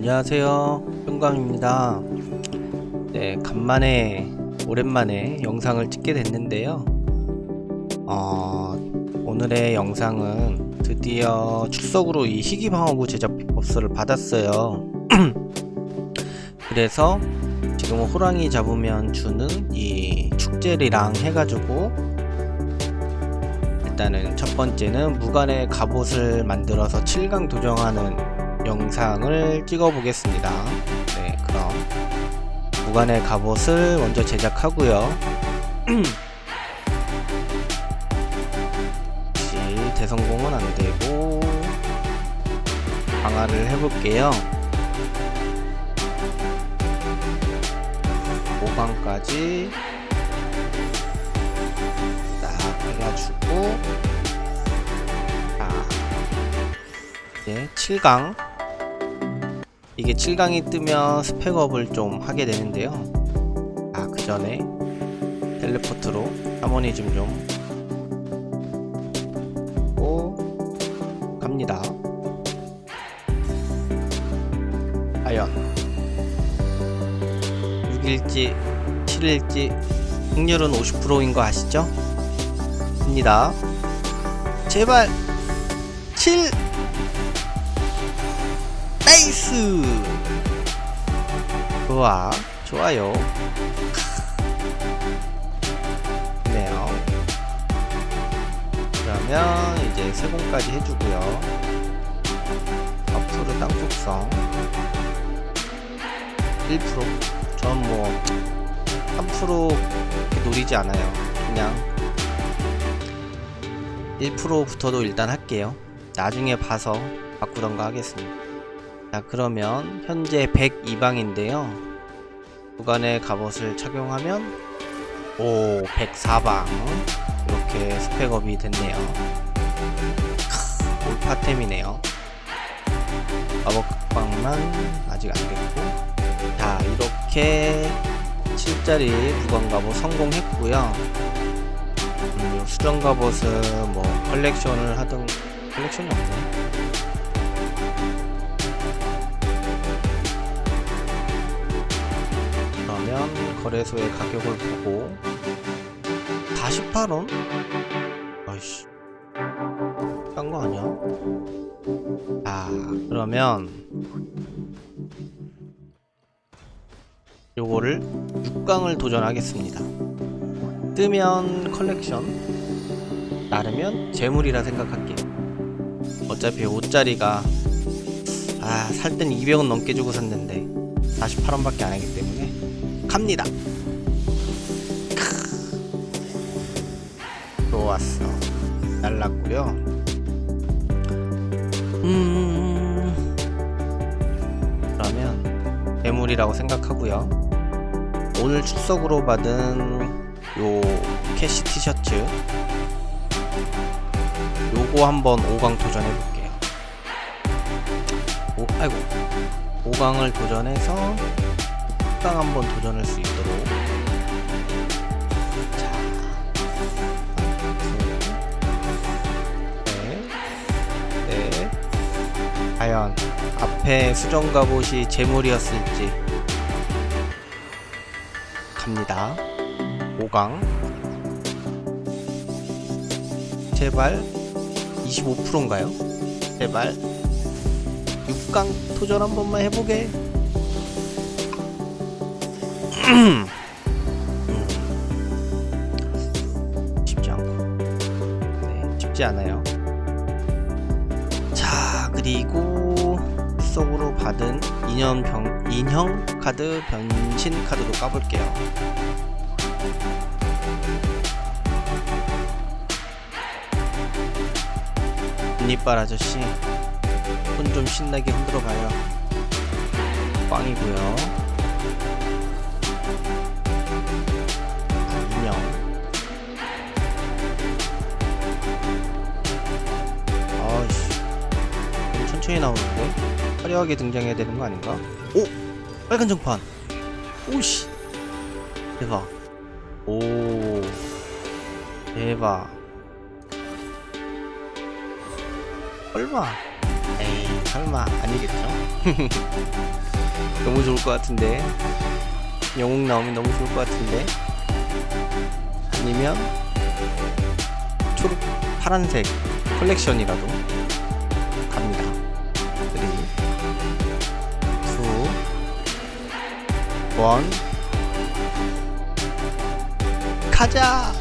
안녕하세요. 평강입니다. 네, 간만에, 오랜만에 영상을 찍게 됐는데요. 어, 오늘의 영상은 드디어 축석으로 이 희귀방어구 제작 비법서를 받았어요. 그래서 지금 호랑이 잡으면 주는 이 축제리랑 해가지고 일단은 첫 번째는 무관의 갑옷을 만들어서 7강 도정하는 영상을 찍어 보겠습니다. 네, 그럼 무관의 갑옷을 먼저 제작하고요. 대성공은 안 되고 강화를 해볼게요. 5강까지 딱 해가지고 자 이제 7강 이게 7강이 뜨면 스펙업을 좀 하게 되는데요 아 그 전에 텔레포트로 하모니즘 좀 오, 갑니다 과연 6일지 7일지 확률은 50%인 거 아시죠? 입니다. 제발 7 나이스. 좋아 좋아요. 네요. 그러면 이제 세공까지 해주고요. 앞으로 땅 속성 1%전 뭐 3% 이렇게 노리지 않아요. 그냥 1%부터도 일단 할게요. 나중에 봐서 바꾸던가 하겠습니다. 자, 그러면 현재 102방인데요. 구간의 갑옷을 착용하면 오, 104방. 이렇게 스펙업이 됐네요. 크, 올파템이네요. 마법방만 아직 안 됐고. 자, 이렇게 7짜리 무관 갑옷 성공했고요. 음, 수정 갑옷은 뭐 컬렉션을 하든 컬렉션이 없네. 그러면 거래소의 가격을 보고 48원? 아이씨 싼 거 아니야? 아 그러면 요거를 6강을 도전하겠습니다. 뜨면 컬렉션 나르면 재물이라 생각할게요 어차피 5짜리가 아 살 땐 200원 넘게 주고 샀는데 48원밖에 안 하기 때문에 갑니다. 크. 좋았어. 날랐고요. 음. 그러면 재물이라고 생각하고요. 오늘 축석으로 받은 요 캐시 티셔츠 요거 한번 5강 도전해 볼게요. 오, 아이고. 5강을 도전해서 6강 한번 도전할 수 있도록 자, 네, 네. 과연 앞에 수정 갑옷이 재물이었을지 갑니다. 5강 제발 25%인가요? 제발 6강 도전 한 번만 해보게 음. 쉽지 않고. 네, 쉽지 않아요. 자 그리고 속으로 받은 인형 병 인형 카드 변신 카드도 까볼게요. 분이빨 아저씨 손 좀 신나게 흔들어 봐요. 꽝이고요 화려하게 등장해야 되는 거 아닌가? 오! 빨간 정판 오씨 대박 오 대박 얼마? 에이 설마 아니겠죠? 너무 좋을 것 같은데 영웅 나오면 너무 좋을 것 같은데 아니면 초록 파란색 컬렉션이라도 2, 1 가자!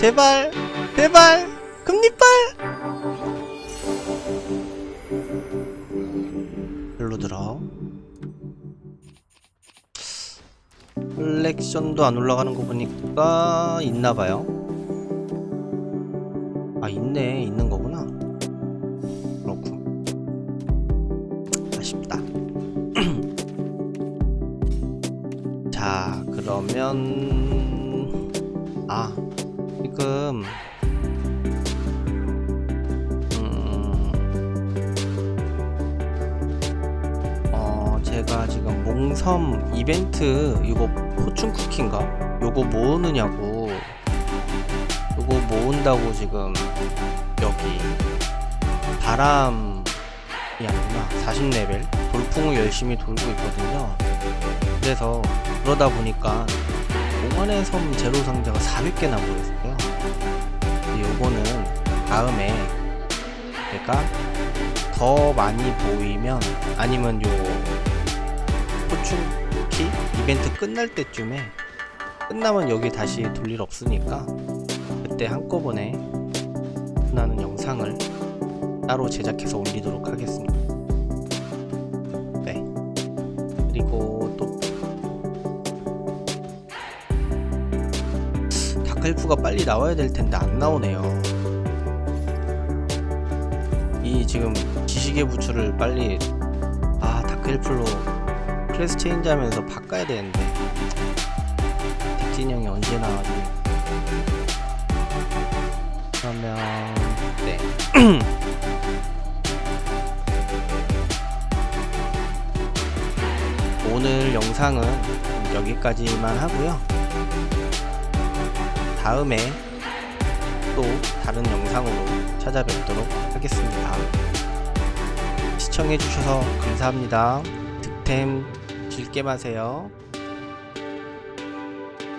제발! 제발! 금리빨! 별로 들어. 컬렉션도 안 올라가는 거 보니까 있나봐요. 아, 있네. 있는 거구나. 그러면 아, 지금. 음, 어, 제가 지금 몽섬 이벤트 이거 포춘 쿠키인가? 요거 모으느냐고. 요거 모은다고 지금 여기 바람이 아니구나. 40레벨. 돌풍을 열심히 돌고 있거든요. 그래서 그러다 보니까 공 원의 섬 제로 상자가 400개나 모였어요 근데 요거는 다음에 제가 더 많이 보이면 아니면 요 포춘키 이벤트 끝날 때쯤에 끝나면 여기 다시 돌 일 없으니까 그때 한꺼번에 나는 영상을 따로 제작해서 올리도록 하겠습니다. 네. 그리고 또 다크엘프가 빨리 나와야 될 텐데 안 나오네요. 이 지금 지식의 부츠를 빨리 아 다크엘프로 클래스 체인지 하면서 바꿔야 되는데. 덱진 형이 언제 나와지 그러면 네. 오늘 영상은 여기까지만 하고요 다음에 또 다른 영상으로 찾아뵙도록 하겠습니다. 시청해주셔서 감사합니다. 득템 즐게 마세요